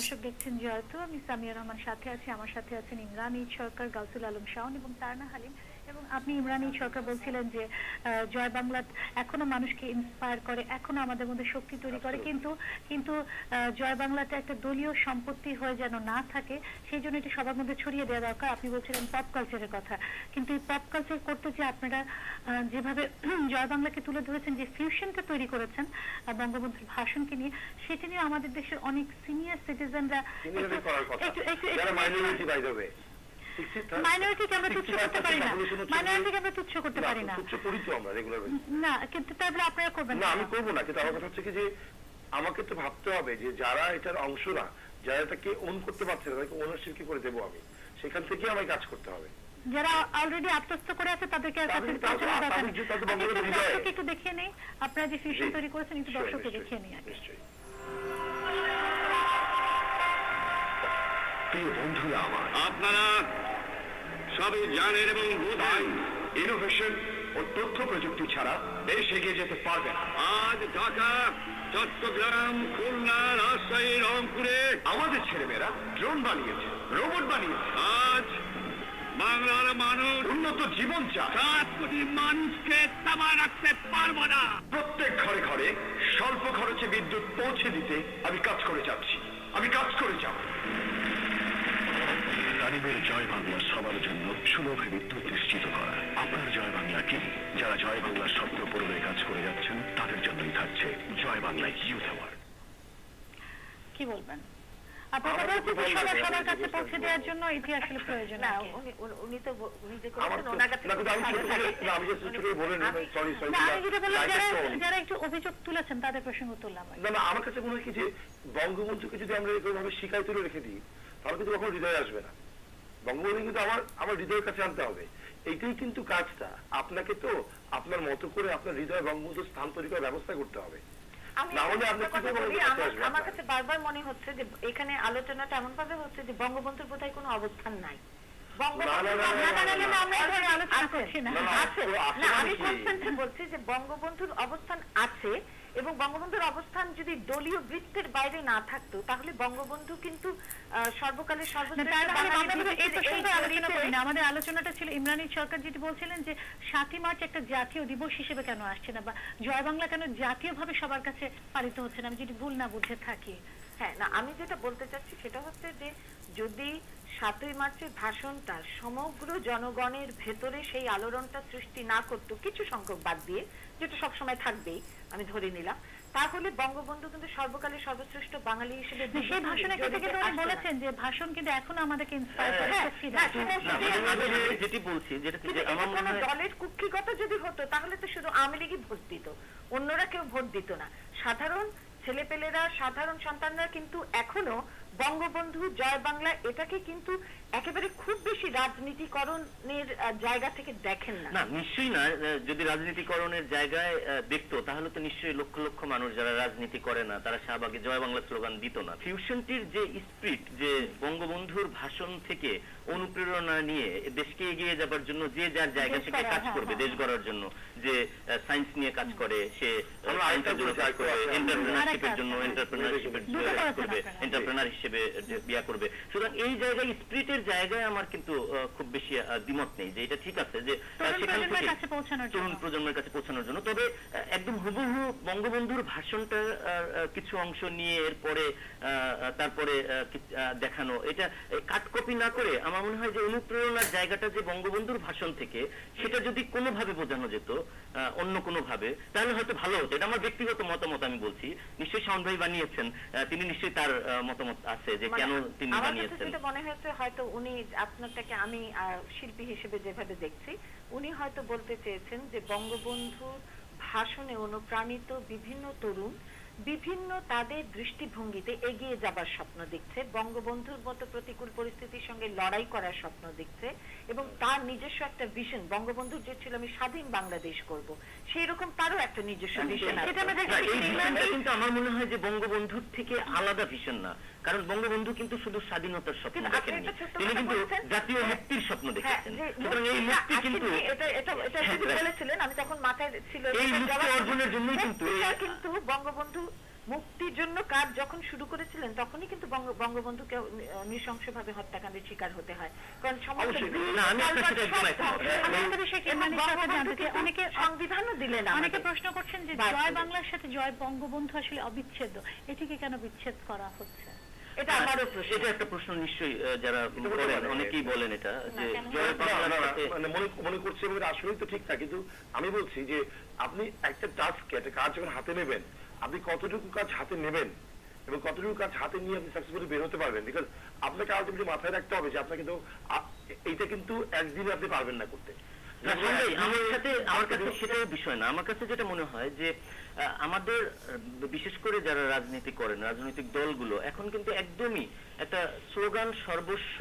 দর্শক দেখছেন জয়তো। আমি সামিয়া রহমান সাথে আছি। আমার সাথে আছেন ইমরান ঈদ সরকার, গাউসুল আলম শাওন এবং তারনা হালিম। এবং আপনি ইমরান সরকার বলছিলেন যে জয় বাংলা এখনও মানুষকে ইন্সপায়ার করে এখনও আমাদের মধ্যে শক্তি তৈরি করে। কিন্তু কিন্তু জয় বাংলাতে একটা দলীয় সম্পত্তি হয়ে যেন না থাকে সেই জন্য এটা সবার মধ্যে ছড়িয়ে দেওয়া দরকার। আপনি বলছিলেন পপ কালচারের কথা। কিন্তু এই পপ কালচার করতে যে আপনারা যেভাবে জয় বাংলাকে তুলে ধরেছেন যে ফিউশনটা তৈরি করেছেন বঙ্গবন্ধুর ভাষণকে নিয়ে সেটা নিয়ে আমাদের দেশের অনেক সিনিয়র সিটিজেনরা একটু একটু যারা মাইনরিটি বাই দেবে মাইনরিটিকে আমরা তুচ্ছ করতে পারি না। মাইনরিটিকে আমরা তুচ্ছ করতে পারি না। তুচ্ছ করি তো আমরা রেগুলার না কিন্তু তাহলে আপনারা করবেন না আমি করব না কিন্তু আমার কথা হচ্ছে কি যে আমাকে তো ভাবতে হবে যে যারা এটার অংশ না যারা এটাকে ওন করতে পারছে না তাদেরকে ওনারশিপ কি করে দেবো আমি? সেখান থেকে আমায় কাজ করতে হবে। যারা অলরেডি আত্মস্থ করে আছে তাদেরকে আর কাছে দরকার নেই। তাদের আচ্ছা, একটু দেখিয়ে নেই। আপনারা যে ফিউশন তৈরি করেছেন একটু নিশ্চয়ই, দর্শককে নিশ্চয়ই, দেখিয়ে নেই আগে। প্রিয় বন্ধুরা আমার। আপনারা সবই জানেন এবং বোঝেন। ইনোভেশন ও তথ্য প্রযুক্তি ছাড়া দেশ এগিয়ে যেতে পারবে না। আজ ঢাকা চট্টগ্রাম খুলনা রাজশাহী রংপুরে আমাদের ছেলেমেয়েরা ড্রোন বানিয়েছে রোবট বানিয়েছে। আজ বাংলার মানুষ উন্নত জীবন চায়। সাত কোটি মানুষকে তামা রাখতে পারব না। প্রত্যেক ঘরে ঘরে স্বল্প খরচে বিদ্যুৎ পৌঁছে দিতে আমি কাজ করে যাচ্ছি। আমি কাজ করে যাব। গরিবের জয় বাংলা সবার জন্য সুলভে বিদ্যুৎ নিশ্চিত করা। আপনার জয় বাংলা কি? যারা জয় বাংলার স্বপ্ন পূরণে কাজ করে যাচ্ছেন তাদের জন্যই থাকছে জয় বাংলা ইউথ অ্যাওয়ার্ড কি বলবেন? আমার কাছে মনে হয় যে বঙ্গবন্ধুকে যদি আমরা এইভাবে শিকায় তুলে রেখে দিই তাহলে কিন্তু কখনো হৃদয় আসবে না। বঙ্গবন্ধু কিন্তু আমার আমার হৃদয়ের কাছে আনতে হবে এটাই কিন্তু কাজটা আপনাকে তো আপনার মতো করে আপনার হৃদয় বঙ্গবন্ধু স্থান তৈরি করার ব্যবস্থা করতে হবে আমার কাছে বারবার মনে হচ্ছে যে এখানে আলোচনাটা এমন ভাবে হচ্ছে যে বঙ্গবন্ধুর বোধহয় কোনো অবস্থান নাই আমি বলছি যে বঙ্গবন্ধুর অবস্থান আছে এবং বঙ্গবন্ধুর অবস্থান যদি দলীয় বৃত্তের বাইরে না থাকতো তাহলে বঙ্গবন্ধু কিন্তু সর্বকালের সর্বশ্রেষ্ঠ মানে। আমাদের আলোচনাটা ছিল ইমরানী সরকার যেটি বলছিলেন যে সাতই মার্চ একটা জাতীয় দিবস হিসেবে কেন আসছে না বা জয় বাংলা কেন জাতীয়ভাবে সবার কাছে পালিত হচ্ছে না আমি যদি ভুল না বুঝে থাকি হ্যাঁ না আমি যেটা বলতে চাচ্ছি সেটা হচ্ছে যে যদি সাতই মার্চের ভাষণটা সমগ্র জনগণের ভেতরে সেই আলোড়নটা সৃষ্টি না করতো কিছু সংখ্যক বাদ দিয়ে যেটা সবসময় থাকবেই আমি ধরে নিলাম। তাহলে বঙ্গবন্ধু কিন্তু সর্বকালের সর্বশ্রেষ্ঠ বাঙালি হিসেবে সেই ভাষণে কিন্তু কিন্তু উনি বলেছেন যে ভাষণ কিন্তু এখনও আমাদেরকে ইন্সপায়ার করে হ্যাঁ, হ্যাঁ, যেটি বলছি যেটা আমার মনে হয় দলের কুক্ষিগত যদি হতো তাহলে তো শুধু আওয়ামী লীগই ভোট দিত। অন্যরা কেউ ভোট দিত না। সাধারণ ছেলেপেলেরা সাধারণ সন্তানরা কিন্তু এখনও বঙ্গবন্ধু জয় বাংলা এটাকে কিন্তু একেবারে খুব বেশি রাজনীতিকরণের জায়গা থেকে দেখেন না না নিশ্চয়ই না যদি রাজনীতিকরণের জায়গায় দেখতো তাহলে তো নিশ্চয়ই লক্ষ লক্ষ মানুষ যারা রাজনীতি করে না তারা শাহবাগে জয় বাংলা স্লোগান দিত না ফিউশনটির যে স্পিরিট যে বঙ্গবন্ধুর ভাষণ থেকে অনুপ্রেরণা নিয়ে দেশকে এগিয়ে যাবার জন্য যে যার জায়গা থেকে কাজ হ্যাঁ, করবে হ্যাঁ। দেশ গড়ার জন্য যে সায়েন্স নিয়ে কাজ করে সে। এন্টারপ্রেনারশিপের জন্য এন্টারপ্রেনারশিপের করবে এন্টারপ্রেনার হিসেবে বিয়া করবে সুতরাং এই জায়গায় স্পিরিটের জায়গায় আমার কিন্তু খুব বেশি দ্বিমত নেই যে এটা ঠিক আছে যে তরুণ প্রজন্মের কাছে পৌঁছানোর জন্য। তরুণ প্রজন্মের কাছে পৌঁছানোর জন্য। তবে একদম হুবহু বঙ্গবন্ধুর কিছু অংশ নিয়ে এরপরে তারপরে দেখানো। এটা কাটকপি না করে আমার মনে হয় যে অনুপ্রেরণার জায়গাটা যে বঙ্গবন্ধুর ভাষণ থেকে সেটা যদি কোনোভাবে বোঝানো যেত অন্য কোনো ভাবে তাহলে হয়তো ভালো হতো। এটা আমার ব্যক্তিগত মতামত আমি বলছি। নিশ্চয়ই শাওন ভাই বানিয়েছেন তিনি নিশ্চয়ই তার মতামত আছে যে মানে কেন তিনি বানিয়েছেন। মনে হয়েছে হয়তো উনি আপনারটাকে আমি শিল্পী হিসেবে যেভাবে দেখছি, উনি হয়তো বলতে চেয়েছেন যে বঙ্গবন্ধুর ভাষণে অনুপ্রাণিত বিভিন্ন তরুণ বিভিন্ন তাদের দৃষ্টিভঙ্গিতে এগিয়ে যাবার স্বপ্ন দেখছে বঙ্গবন্ধুর মতো প্রতিকূল পরিস্থিতির সঙ্গে লড়াই করার স্বপ্ন দেখছে এবং তার নিজস্ব একটা ভিশন বঙ্গবন্ধুর যে ছিল আমি স্বাধীন বাংলাদেশ করব সেই রকম তারও একটা নিজস্ব ভিশন ভিশনটা ইংল্যান্ডে- কিন্তু আমার মনে হয় যে বঙ্গবন্ধুর থেকে আলাদা ভিশন না কারণ বঙ্গবন্ধু কিন্তু শুধু স্বাধীনতার স্বপ্ন কিন্তু দেখেননি। তিনি কিন্তু জাতীয় মুক্তির স্বপ্ন হ্যাঁ, দেখেছেন। সুতরাং এই মুক্তি কিন্তু এটা এটা এটা হ্যাঁ, শুধু বলেছিলেন আমি তখন মাথায় ছিল এই মুক্তি অর্জনের জন্যই কিন্তু কিন্তু বঙ্গবন্ধু মুক্তি এই জন্য কাজ যখন শুরু করেছিলেন তখনই কিন্তু বঙ্গবন্ধুকে নৃশংসভাবে হত্যাকাণ্ডের শিকার হতে হয়। কারণ সমস্ত হয়ে অনেকে- সংবিধানও দিলেন অনেকে প্রশ্ন করছেন যে জয় বাংলার সাথে জয় বঙ্গবন্ধু আসলে অবিচ্ছেদ্য। এটিকে কেন বিচ্ছেদ করা হচ্ছে? এটা আমারও প্রশ্ন। এটা একটা প্রশ্ন নিশ্চয়ই যারা বলেন অনেকেই বলেন এটা যে মানে মনে মনে করছি আসলেই তো ঠিক না কিন্তু আমি বলছি যে আপনি একটা টাস্ক একটা কাজ যখন হাতে নেবেন আপনি কতটুকু কাজ হাতে নেবেন এবং কতটুকু কাজ হাতে নিয়ে আপনি সাকসেসফুলি বের হতে পারবেন? বিকজ আপনাকে আলটিমেটলি মাথায় রাখতে হবে যে আপনাকে তো এইটা কিন্তু একদিনে আপনি পারবেন না করতে। আমার সাথে আমার কাছে সেটাও বিষয় না। আমার কাছে যেটা মনে হয় যে আমাদের বিশেষ করে যারা রাজনীতি করেন রাজনৈতিক দলগুলো এখন কিন্তু একদমই একটা স্লোগান সর্বস্ব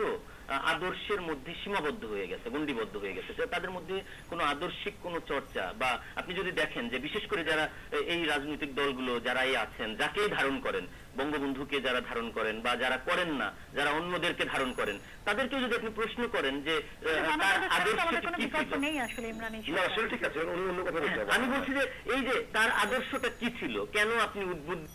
আদর্শের মধ্যে সীমাবদ্ধ হয়ে গেছে গণ্ডিবদ্ধ হয়ে গেছে। যে তাদের মধ্যে কোনো আদর্শিক কোনো চর্চা বা আপনি যদি দেখেন যে বিশেষ করে যারা এই রাজনৈতিক দলগুলো যারা এই আছেন যাকেই ধারণ করেন বঙ্গবন্ধুকে যারা ধারণ করেন বা যারা করেন না যারা অন্যদেরকে ধারণ করেন তাদেরকেও যদি আপনি প্রশ্ন করেন যে আমি বলছি যে এই যে তার আদর্শটা কি ছিল? কেন আপনি উদ্বুদ্ধ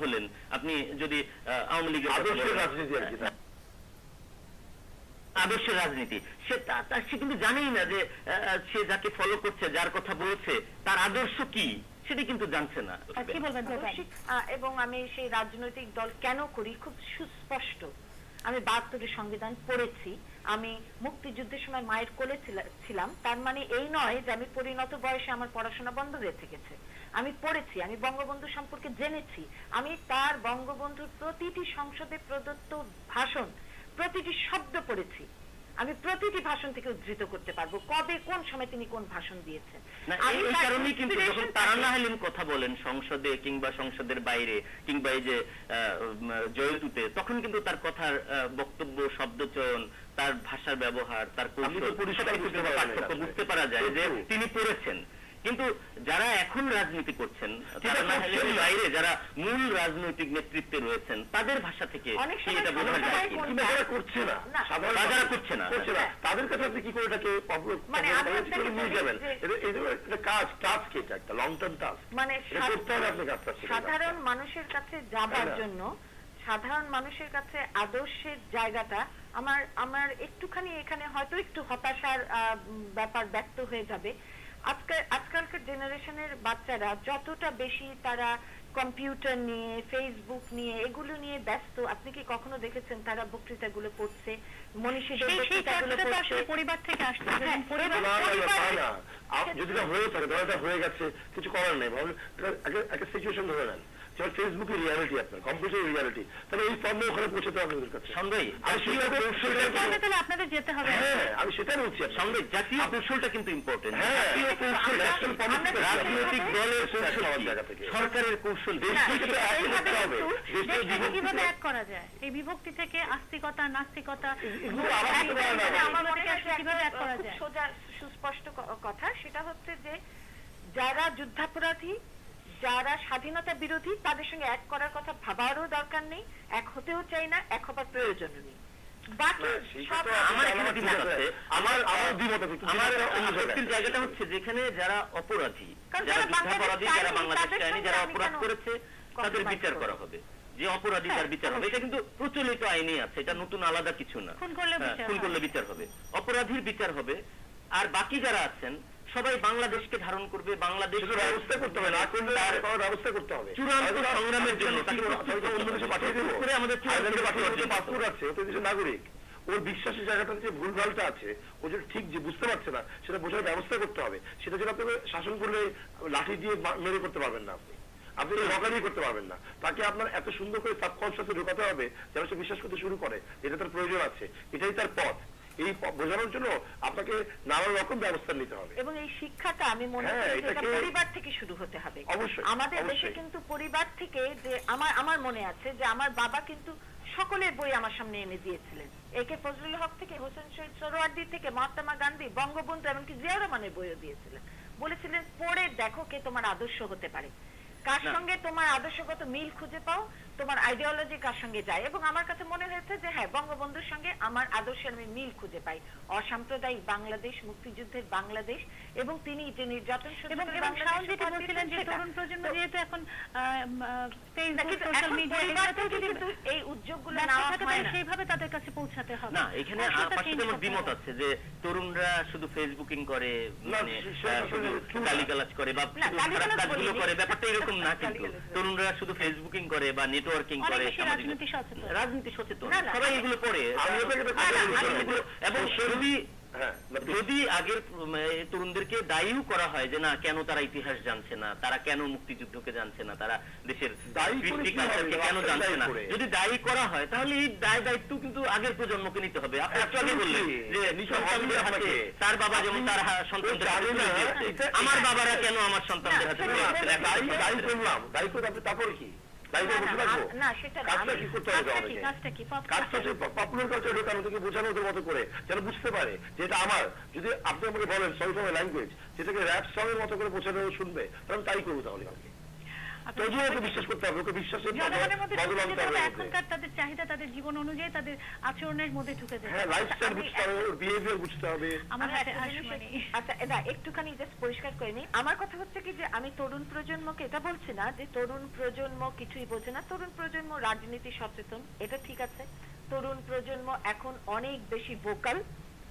হলেন আপনি যদি আওয়ামী লীগের আদর্শের রাজনীতি আর কি না। আদর্শের রাজনীতি। সে তা- তা- সে কিন্তু জানেই না যে আহ, সে যাকে ফলো করছে যার কথা বলছে তার আদর্শ কি? সেটা কিন্তু জানছে না। এবং আমি সেই রাজনৈতিক দল কেন করি? খুব সুস্পষ্ট। আমি বাহাত্তরের সংবিধান পড়েছি। আমি মুক্তিযুদ্ধের সময় মায়ের কোলে ছিলাম। তার মানে এই নয় যে আমি পরিণত বয়সে আমার পড়াশোনা বন্ধ হয়ে থেকেছে। আমি পড়েছি আমি বঙ্গবন্ধু সম্পর্কে জেনেছি। আমি তার বঙ্গবন্ধুর প্রতিটি সংসদে প্রদত্ত ভাষণ প্রতিটি শব্দ পড়েছি। আমি প্রতিটি ভাষণ থেকে উদ্ধৃত করতে পারব। কবে কোন সময় তিনি কোন ভাষণ দিয়েছেন? এই- কারণেই কিন্তু যখন থাকে। হালিম কথা বলেন সংসদে কিংবা সংসদের বাইরে কিংবা এই যে জয়তুতে তখন কিন্তু তার কথার বক্তব্য শব্দচয়ন তার ভাষার ব্যবহার তার বুঝতে পার্থক্য বুঝতে পারা যায় যে তিনি পড়েছেন। কিন্তু যারা এখন রাজনীতি করছেন। বাইরে যারা মূল রাজনৈতিক নেতৃত্বে রয়েছেন তাদের ভাষা থেকে এটা বোঝা যায় যারা করছে না করছে না। করছে না তাদের কাছে আপনি কি করে এটাকে মানে নিয়ে যাবেন? একটা কাজ টাস্ক এটা একটা লং টার্ম টাস্ক মানে করতে হবে আপনি কাজটা সাধারণ মানুষের কাছে যাবার জন্য সাধারণ মানুষের কাছে আদর্শের জায়গাটা আমার আমার একটুখানি এখানে হয়তো একটু হতাশার ব্যাপার ব্যক্ত হয়ে যাবে। আজকাল আজকালকার জেনারেশনের বাচ্চারা যতটা বেশি তারা কম্পিউটার নিয়ে ফেসবুক নিয়ে এগুলো নিয়ে ব্যস্ত। আপনি কি কখনো দেখেছেন তারা বক্তৃতাগুলো পড়ছে? মনীষীদের বক্তৃতাগুলো পড়ছে? আসলে পরিবার থেকে আসছে। হ্যাঁ, না, না, না, পরিবার- তা না। আপ- যদি এটা হয়ে। থাকে ধরো হয়ে গেছে কিছু করার নেই। ভাবলে একটা- একটা সিচুয়েশন ধরে নেন। যেমন ফেসবুকের রিয়ালিটি আপনার কম্পিউটার রিয়ালিটি তাহলে এই পণ্য ওখানে পৌঁছতে হবে ওদের কাছে। সন্দেহ। তাহলে তাহলে আপনাদের যেতে হবে। হ্যাঁ আমি সেটাই বলছি। সন্দেহ জাতীয় কৌশলটা কিন্তু ইম্পর্টেন্ট হ্যাঁ, জাতীয় কৌশল রাজনৈতিক দলের কৌশল জায়গা সরকারের কৌশল। কি? দেশকে তো এক করতে হবে। দেশকে বিভক্তি কীভাবে এক করা যায় এই বিভক্তি থেকে আস্তিকতা নাস্তিকতা হয় কীভাবে এক করা যায় সোজা সুস্পষ্ট কথা সেটা হচ্ছে যে যারা যুদ্ধাপরাধী যারা স্বাধীনতা বিরোধী তাদের সঙ্গে এক করার কথা ভাবারও দরকার নেই এক হতেও চাই না এক হবার প্রয়োজন নেই আমার আমার জায়গাটা হচ্ছে যেখানে যারা অপরাধী যারা যারা যারা বাংলাদেশ চায়নি যারা অপরাধ করেছে তাদের বিচার করা হবে। যে অপরাধী তার হ্যাঁ, বিচার হবে এটা কিন্তু প্রচলিত আইনে আছে এটা নতুন আলাদা কিছু না। খুন করলে হ্যাঁ, খুন করলে বিচার হবে। অপরাধীর বিচার হবে। আর বাকি যারা আছেন সবাই বাংলাদেশকে ধারণ করবে বাংলাদেশ ব্যবস্থা করতে হবে না। করলে ব্যবস্থা করতে হবে। চূড়ান্ত সংগ্রামের জন্য অন্য দেশে পাঠিয়ে দেবো। আমাদের পাসপোর্ট আছে ও তো দেশের নাগরিক। ওর বিশ্বাসের জায়গাটাতে যে ভুলভালটা আছে। ও যে ঠিক যে বুঝতে পারছে না সেটা বোঝার ব্যবস্থা করতে হবে। সেটা যেটা আপনাকে শাসন করলে লাঠি দিয়ে মেরে করতে পারবেন না আপনি। আপনি রকারি করতে পারবেন না। তাকে আপনার এত সুন্দর করে সাবকনসিয়াসে ঢোকাতে হবে যেন সে বিশ্বাস করতে শুরু করে। এটা তার প্রয়োজন আছে। এটাই তার পথ। এই বোঝানোর জন্য আপনাকে নানা রকম ব্যবস্থা নিতে হবে। এবং এই শিক্ষাটা আমি মনে হ্যাঁ, করি এটা পরিবার থেকে শুরু হতে হবে। আমাদের দেশে কিন্তু পরিবার থেকে যে আমার আমার মনে আছে যে আমার বাবা কিন্তু সকলের বই আমার সামনে এনে দিয়েছিলেন। একে ফজলুল হক থেকে হোসেন শহীদ সোহরাওয়ার্দী থেকে মহাত্মা গান্ধী বঙ্গবন্ধু এমনকি জিয়া রহমানের বইও দিয়েছিলেন। বলেছিলেন পড়ে দেখো কে তোমার আদর্শ হতে পারে। কার সঙ্গে তোমার আদর্শগত মিল খুঁজে পাও? তোমার আইডিওলজি কার সঙ্গে যায়? এবং আমার কাছে মনে হয়েছে যে হ্যাঁ বঙ্গবন্ধুর সঙ্গে আমার আদর্শের আমি মিল খুঁজে পাই। অসাম্প্রদায়িক বাংলাদেশ মুক্তিযুদ্ধের বাংলাদেশ এবং তিনি যে নির্যাতন এবং শোষণের এবং বাংলাদেশ শাওন যেটা বলছিলেন যে তরুণ প্রজন্ম যেহেতু এখন ফেসবুক সোশ্যাল মিডিয়া পরিবার কিন্তু এই উদ্যোগগুলো নেওয়া হয় না। সেইভাবে তাদের কাছে পৌঁছাতে হবে। না এখানে ভাষাটা আমার সাথে আমার দ্বিমত আছে যে তরুণরা শুধু ফেসবুকিং করে না, মানে গালিগালাজ করে বা না, খারাপ কাজগুলো করে ব্যাপারটা এরকম না কিন্তু তরুণরা শুধু ফেসবুকিং করে বা নেটওয়ার্কিং অনেক করে রাজনীতি সচেতন। রাজনীতি সবাই এগুলো কথা আমি বলছি। এগুলো- এবং যদি হ্যাঁ যদি আগের তরুণদেরকে দায়ীও করা হয় যে না কেন তারা ইতিহাস জানছে না তারা কেন মুক্তিযুদ্ধকে জানছে না তারা দেশের? কেন জানছে না যদি দায়ী করা হয় তাহলে এই দায় দায়িত্ব কিন্তু আগের প্রজন্মকে নিতে হবে আপনি একটু আগে বললেন যে। তার বাবা যেমন তার হা- সন্তানদের হাতে জানি না, তুলে দিয়েছে। এটা- আমার বাবারা কেন আমার সন্তানদের না, হাতে সেটা তুলে বলবেন দিয়েছে? না। দায়ী দায়ী করলাম দায়ী করে আপনি তারপরে কি না, সেটা পপুলার কালচার ঢোকানো থেকে বোঝানো ওদের মতো করে? যেন বুঝতে পারে যে এটা আমার। যদি আপনি আমাকে বলেন সব ল্যাঙ্গুয়েজ সেটাকে র্যাপ মতো করে বোঝানো শুনবে তাহলে তাই করব তাহলে কালকে। তবুও ওকে বিশ্বাস করতে হবে ওকে বিশ্বাসের মধ্যে। এখনকার তাদের চাহিদা তাদের জীবন অনুযায়ী তাদের আচরণের মধ্যে ঢুকে যেতে হ্যাঁ লাইফস্টাইল আমি বুঝতে হবে ওর বিহেভিয়ার বুঝতে হবে। আমার আচ্ছা এটা একটুখানি জাস্ট পরিষ্কার করে নিই। আমার কথা হচ্ছে কি যে আমি তরুণ প্রজন্মকে এটা বলছি না যে তরুণ প্রজন্ম কিছুই বোঝে না। তরুণ প্রজন্ম রাজনীতি সচেতন এটা ঠিক আছে। তরুণ প্রজন্ম এখন অনেক বেশি ভোকাল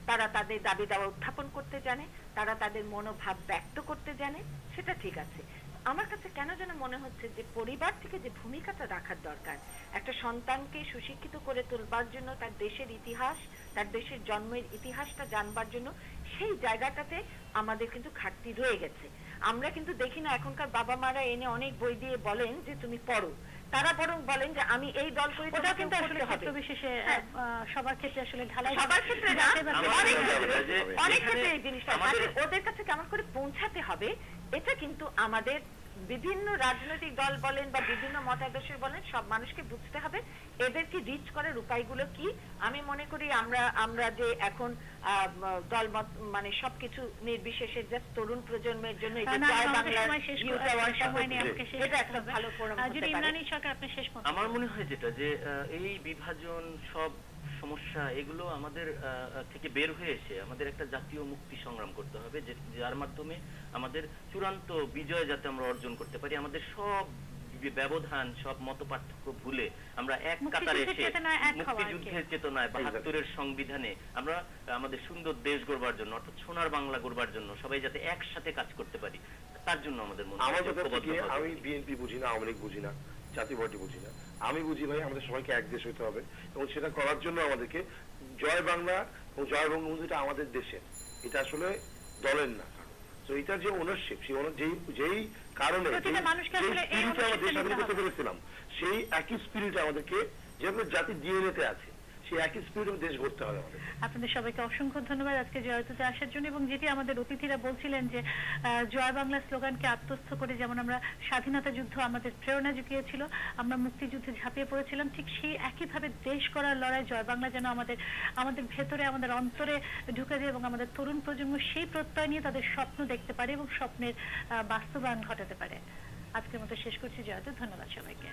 তারা তাদের দাবি দাওয়া উত্থাপন করতে জানে তারা তাদের মনোভাব ব্যক্ত করতে জানে সেটা ঠিক আছে। আমার কাছে কেন যেন মনে হচ্ছে যে পরিবার থেকে যে ভূমিকাটা রাখার দরকার, একটা সন্তানকে সুশিক্ষিত করে তোলবার জন্য, তার দেশের ইতিহাস, তার দেশের জন্মের ইতিহাসটা জানবার জন্য, সেই জায়গাটাতে আমাদের কিন্তু ঘাটতি রয়ে গেছে। আমরা কিন্তু দেখি না, এখনকার বাবা মারা এনে অনেক বই দিয়ে বলেন যে তুমি পড়ো। তারা বরং বলেন যে আমি এই দল করে ওটা কিন্তু আসলে হবে। বিশেষে হ্যাঁ। সবার ক্ষেত্রে আসলে ঢালাই সবার ক্ষেত্রে না অনেক ক্ষেত্রে এই জিনিসটা ওদের কাছে কেমন করে পৌঁছাতে হবে এটা কিন্তু আমাদের বিভিন্ন রাজনৈতিক দল বলেন বা বিভিন্ন মতাদর্শের বলেন সব মানুষকে বুঝতে হবে। এদেরকে রিচ করার উপায়গুলো কি? আমি মনে করি আমরা আমরা যে এখন দল মত- মানে সবকিছু নির্বিশেষে জাস্ট তরুণ প্রজন্মের জন্য এই যে জয় আমাদের বাংলার সময় শেষ করে- এটা একটা ভালো ফোরাম যদি ইমরানি সরকার আপনি শেষ মত আমার মনে হয় যেটা যে এই বিভাজন সব সমস্যা এগুলো আমাদের থেকে বের হয়ে এসে আমাদের একটা জাতীয় মুক্তি সংগ্রাম করতে হবে যে যার মাধ্যমে আমাদের চূড়ান্ত বিজয় যাতে আমরা অর্জন করতে পারি আমাদের সব বি- ব্যবধান সব মত পার্থক্য ভুলে আমরা এক কাতারে এসে। মুক্তিযুদ্ধের চেতনায় বাহাত্তরের সংবিধানে আমরা আমাদের সুন্দর দেশ গড়বার জন্য অর্থাৎ সোনার বাংলা গড়বার জন্য সবাই যাতে একসাথে কাজ করতে পারি তার জন্য আমাদের মনে হয় যে আমি বিএনপি বুঝি না আওয়ামী লীগ বুঝি না জাতীয় পার্টি বুঝি না। আমি বুঝি ভাই আমাদের সবাইকে এক দেশ হতে হবে এবং সেটা করার জন্য আমাদেরকে জয় বাংলা এবং জয় বঙ্গবন্ধু এটা আমাদের দেশের। এটা আসলে দলের না। তো এটার যে ওনারশিপ সেই যেই কারণে সেই একই স্পিরিট আমাদেরকে যেভাবে জাতির ডিএনএতে আছে সেই একই স্পিরিটে দেশ গড়তে হবে আপনাদের সবাইকে অসংখ্য ধন্যবাদ আজকে জয়তুতে আসার জন্য এবং যেটি আমাদের অতিথিরা বলছিলেন যে জয় বাংলা স্লোগানকে আত্মস্থ করে যেমন আমরা স্বাধীনতা যুদ্ধ আমাদের প্রেরণা জুগিয়েছিল, আমরা মুক্তিযুদ্ধে ঝাঁপিয়ে পড়েছিলাম, ঠিক সেই একইভাবে দেশ করার লড়াই জয় বাংলা যেন আমাদের আমাদের ভেতরে, আমাদের অন্তরে ঢুকে যায় এবং আমাদের তরুণ প্রজন্ম সেই প্রত্যয় নিয়ে তাদের স্বপ্ন দেখতে পারে এবং স্বপ্নের বাস্তবায়ন ঘটাতে পারে। আজকের মতো শেষ করছি জয়তু ধন্যবাদ সবাইকে।